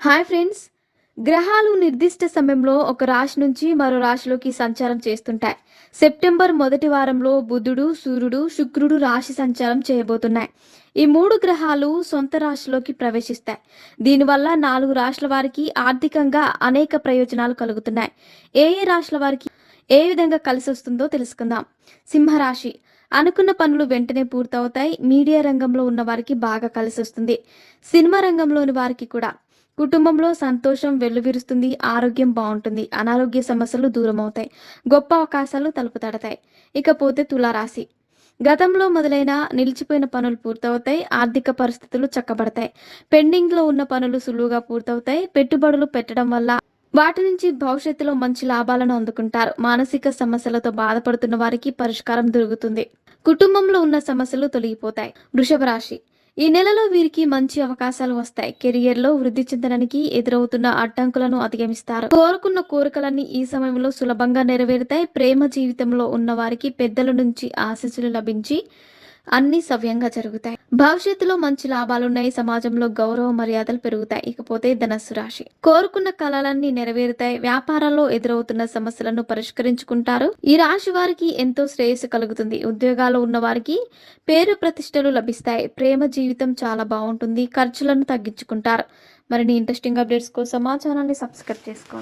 Hi friends. గ్రహాలు నిర్దిష్ట సమయంలో ఒక రాశి నుంచి మరో రాశిలోకి సంచారం చేస్తుంటాయి. సెప్టెంబర్ మొదటి వారంలో బుధుడు సూర్యుడు శుక్రుడు రాశి సంచారం చేయబోతున్నాయి. ఈ మూడు గ్రహాలు సొంత రాశిలోకి ప్రవేశిస్తాయి. దీనివల్ల నాలుగు రాశుల వారికి ఆర్థికంగా అనేక ప్రయోజనాలు కలుగుతున్నాయి. ఏ ఏ రాశుల వారికి ఏ విధంగా కలిసి వస్తుందో తెలుసుకుందాం. సింహరాశి. అనుకున్న పనులు వెంటనే పూర్తవుతాయి. మీడియా రంగంలో ఉన్న వారికి బాగా కలిసి వస్తుంది. సినిమా రంగంలోని వారికి కూడా. కుటుంబంలో సంతోషం వెల్లువిరుస్తుంది ఆరోగ్యం బాగుంటుంది అనారోగ్య సమస్యలు దూరం అవుతాయి గొప్ప అవకాశాలు తలుపు తడతాయి ఇకపోతే తులారాశి. గతంలో మొదలైన నిలిచిపోయిన పనులు పూర్తవుతాయి ఆర్థిక పరిస్థితులు చక్కబడతాయి. పెండింగ్లో ఉన్న పనులు సులువుగా పూర్తవుతాయి పెట్టుబడులు పెట్టడం వల్ల వాటి నుంచి భవిష్యత్తులో మంచి లాభాలను అందుకుంటారు. మానసిక సమస్యలతో బాధపడుతున్న వారికి పరిష్కారం దొరుకుతుంది. కుటుంబంలో ఉన్న సమస్యలు తొలగిపోతాయి. వృషభ రాశి. ఈ నెలలో వీరికి మంచి అవకాశాలు వస్తాయి. కెరియర్లో వృద్ధి చెందడానికి ఎదురవుతున్న అడ్డంకులను అధిగమిస్తారు. కోరుకున్న కోరికలన్నీ ఈ సమయంలో సులభంగా నెరవేరుతాయి. ప్రేమ జీవితంలో ఉన్న వారికి పెద్దల నుంచి ఆశీస్సులు లభించి అన్ని సవ్యంగా జరుగుతాయి. భవిష్యత్తులో మంచి లాభాలున్నాయి. సమాజంలో గౌరవ మర్యాదలు పెరుగుతాయి. ఇకపోతే ధనస్సు రాశి. కోరుకున్న కళలన్నీ నెరవేరుతాయి. వ్యాపారాల్లో ఎదురవుతున్న సమస్యలను పరిష్కరించుకుంటారు. ఈ రాశి వారికి ఎంతో శ్రేయస్సు కలుగుతుంది. ఉద్యోగాలు ఉన్న వారికి పేరు ప్రతిష్టలు లభిస్తాయి. ప్రేమ జీవితం చాలా బాగుంటుంది. ఖర్చులను తగ్గించుకుంటారు. మరిన్ని ఇంట్రెస్టింగ్ అప్డేట్స్ కోసం మా ఛానల్ని సబ్స్క్రైబ్ చేసుకోండి.